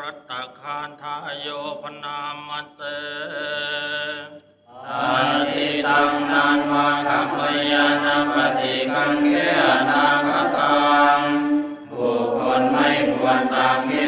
รัตตคานทายโยพนามเตอาทิตังนันมาคัมยานาปฏิกังเกอนาคตังบุคคลไม่ควรตามคิด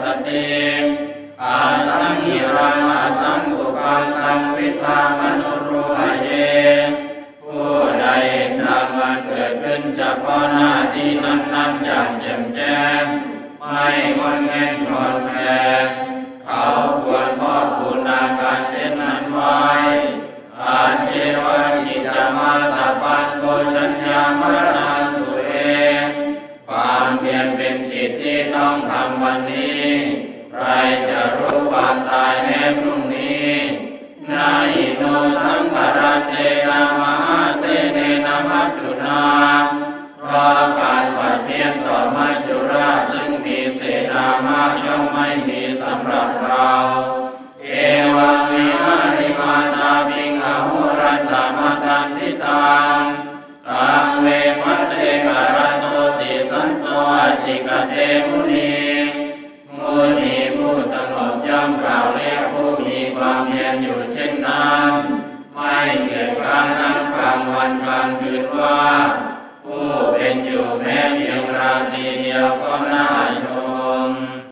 สติอาสังหิรังอาสังกุปังตังวิทามนุรุหะเยผู้ใดนำมันเกิดขึ้นเฉพาะหน้าที่นั้นๆอย่างแจ่มแจ้งไม่งอนแงนงอน กิจที่ต้องทำวันนี้ ใครจะรู้วามตายแม้พรุ่งนี้นาอิโนสังขารเตนามหาเสเนนามัจจุนาเพราะการปัดเพียงต่อมัจจุราชซึ่งมีเสนามากย่อมไม่มีสำหรับเรา ชิกเตมุนีมุนีผู้สงบย่อมกล่าวเรียผู้มีความเพียรอยู่เช่นนั้นไม่เกิดกลางนั้นกลางวันกลางคืนว่า ผู้เป็นอยู่แม้เพียงราตรีเดียวก็น่า